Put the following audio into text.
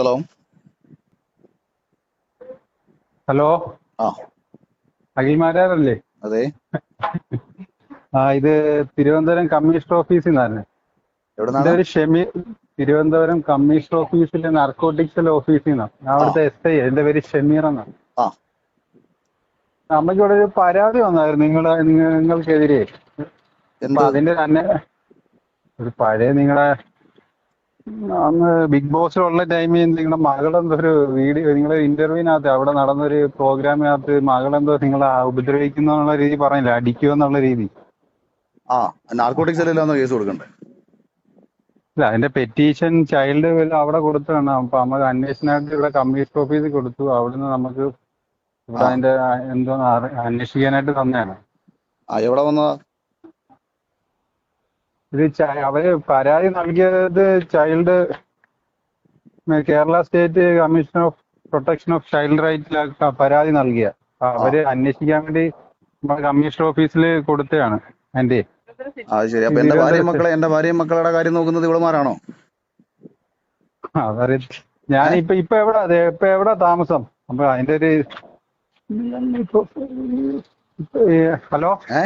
Hello. Hello. ആ. അല്ലേ അതെ. ആ ഇത് തിരുവനന്തപുരം കമ്മീഷണർ ഓഫീസിൽ നിന്നാണ്. എന്റെ ഒരു ഷെമി തിരുവനന്തപുരം കമ്മീഷണർ ഓഫീസിലെ നാർക്കോട്ടിക്സിലെ ഓഫീസിൽ നിന്നാണ്. ഞാൻ അവിടുത്തെ എസ് ഐ എന്റെ പേര് ഷമീർ എന്നാണ്. ആ. നമുക്ക് ഇവിടെ ഒരു പരാതി വന്നായിരുന്നു നിങ്ങളെ നിങ്ങ- നിങ്ങൾക്കെതിരെ. അതിന്റെ തന്നെ ഒരു പഴയ നിങ്ങളെ അന്ന് ബിഗ് ബോസിലുള്ള ടൈമിൽ നിങ്ങളുടെ മകളെന്തോ ഒരു വീഡിയോ നിങ്ങളെ ഇന്റർവ്യൂവിനകത്ത് അവിടെ നടന്നൊരു പ്രോഗ്രാമിനകത്ത് മകളെന്തോ നിങ്ങളെ ഉപദ്രവിക്കുന്നു എന്നുള്ള രീതി പറഞ്ഞില്ല? അടിക്കുക എന്നുള്ള രീതി? ആ നാർക്കോട്ടിക്സ് അല്ലല്ലോ കേസ് കൊടുക്കണ്ടേ? ഇല്ല അതിന്റെ പെറ്റീഷൻ ചൈൽഡ് അവിടെ കൊടുത്തതാണ് അപ്പൊ നമുക്ക് അന്വേഷണമായിട്ട് ഇവിടെ കമ്മീഷണർ ഓഫീസിൽ കൊടുത്തു. അവിടുന്ന് നമുക്ക് ഇവിടെ. അതിന്റെ എന്തോ അന്വേഷിക്കാനായിട്ട് തന്നെയാണ് ആ എവിടെ വന്നതാ? ഇത് ച- അവർ പരാതി നൽകിയത് child Kerala state commission of protection of child right പരാതി നൽകിയ. അവർ അന്വേഷിക്കാൻ വേണ്ടി നമ്മുടെ കമ്മീഷണർ ഓഫീസിൽ കൊടുത്തതാണ് എന്റെ ആ ശരി. അപ്പൊ എന്റെ ഭാര്യ മക്കളെ എന്റെ ഭാര്യ മക്കളുടെ കാര്യം നോക്കുന്നത് ഇവളുമാരാണോ? ഞാൻ ഞാനിപ്പോ ഇപ്പൊ എവിടാ അതെ ഇപ്പൊ എവിടാ താമസം? അപ്പൊ അതിന്റെ ഒരു ഹലോ? ഏ?